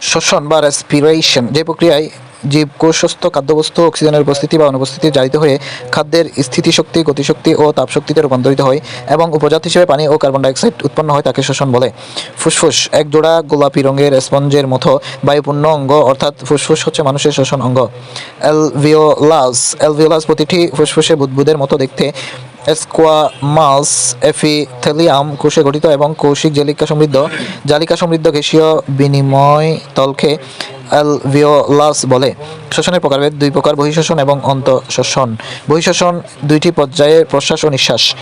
শ্বসন বা রেসপিরেশন যে প্রক্রিয়ায় জীব কোষস্থ খাদ্যবস্তু, অক্সিজেনের উপস্থিতি বা অনুপস্থিতি জারিত হয়ে খাদ্যের স্থিতিশক্তি, গতিশক্তি ও তাপশক্তিতে রূপান্তরিত হয় এবং উপজাত হিসেবে পানি ও কার্বন ডাইঅক্সাইড উৎপন্ন হয় তাকে শোষণ বলে। ফুসফুস, এক জোড়া গোলাপি রঙের স্পঞ্জের মতো বায়ুপূর্ণ অঙ্গ, অর্থাৎ ফুসফুস হচ্ছে মানুষের শোষণ অঙ্গ। অ্যালভিওলাস অ্যালভিওলাস প্রতিটি ফুসফুসে বুদবুদের মতো দেখতে স্কোয়ামাস এফিথেলিয়াম কোষে গঠিত এবং কৌশিক জালিকা সমৃদ্ধ। জালিকা সমৃদ্ধ গ্যাসীয় বিনিময় তলকে অ্যালভিওলাস বলে। শ্বসনের প্রকারভেদ দুই প্রকার, বহিঃশ্বসন এবং অন্তঃশ্বসন। বহিঃশ্বসন দুইটি পর্যায়ে প্রশ্বাস ও নিঃশ্বাস।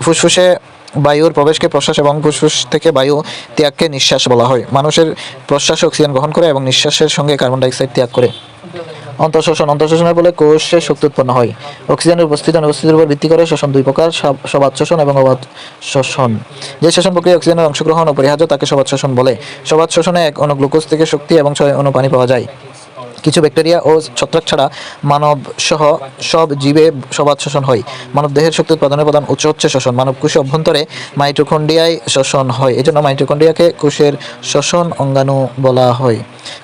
ফুসফুসে বায়ুর প্রবেশকে প্রশ্বাস এবং ফুসফুস থেকে বায়ু ত্যাগকে নিঃশ্বাস বলা হয়। মানুষের প্রশ্বাসে অক্সিজেন গ্রহণ করে এবং নিঃশ্বাসের সঙ্গে কার্বন ডাইঅক্সাইড ত্যাগ করে। অন্তঃশ্বসন অন্তঃশ্বসনের ফলে কোষে শক্তি উৎপন্ন হয়। অক্সিজেনের উপস্থিতি অনুপস্থিতির উপর ভিত্তি করে শ্বসন দুই প্রকার, সব- সবাত শোষণ এবং অবাধ শোষণ যে শোষণ প্রক্রিয়া অক্সিজেনের অংশগ্রহণ অপরিহার্য তাকে সবাত শোষণ বলে। সবাত শোষণে এক অণু গ্লুকোজ থেকে শক্তি এবং ছয় অণু পানি পাওয়া যায়। কিছু ব্যাকটেরিয়া ও ছত্রাক ছাড়া মানব সহ সব জীবে সবাত শোষণ হয়। মানব দেহের শক্তি উৎপাদনের প্রধান উৎস হচ্ছে শোষণ মানব কোষে অভ্যন্তরে মাইটোকন্ডিয়ায় শোষণ হয়। এজন্য মাইটোকন্ডিয়াকে কোষের শোষণ অঙ্গাণু বলা হয়।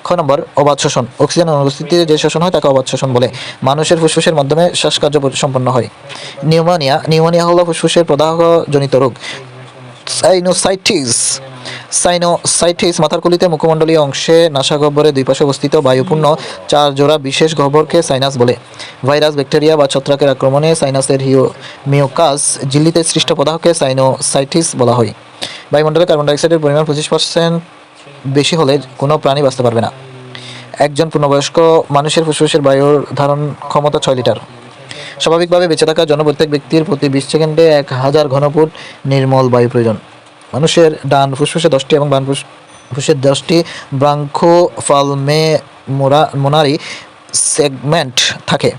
খ নম্বর, অবাধ শোষণ। অক্সিজেন অনুপস্থিতিতে যে শোষণ হয়, তাকে অবাধ শোষণ বলে। মানুষের ফুসফুসের মাধ্যমে শ্বাসকার্য সম্পন্ন হয়। নিউমোনিয়া নিউমোনিয়া হলো ফুসফুসের প্রদাহজনিত রোগ। সাইনোসাইটিস। সাইনোসাইটিস মাথার কুলিতে মুখমণ্ডলীয় অংশে নাসাগহ্বরের দুই পাশে অবস্থিত বায়ুপূর্ণ চার জোড়া বিশেষ গহ্বরকে সাইনাস বলে। ভাইরাস, ব্যাকটেরিয়া বা ছত্রাকের আক্রমণে সাইনাসের হিও মিওকাস ঝিল্লিতে সৃষ্ট প্রদাহকে সাইনোসাইটিস বলা হয়। বায়ুমণ্ডলে কার্বন ডাইঅক্সাইডের পরিমাণ পঁচিশ পার্সেন্ট বেশি হলে কোনো প্রাণী বাঁচতে পারবে না। একজন পূর্ণবয়স্ক মানুষের ফুসফুসের বায়ুর ধারণ ক্ষমতা ছয় লিটার। স্বাভাবিকভাবে বেঁচে থাকার জন্য প্রত্যেক ব্যক্তির প্রতি বিশ সেকেন্ডে এক হাজার ঘনফুট নির্মল বায়ু প্রয়োজন। মানুষের ডান ফুসফুসে দশটি এবং বাম ফুসফুসের দশটি ব্রাঙ্কো ফালমে মোরা মোনারি সেগমেন্ট থাকে।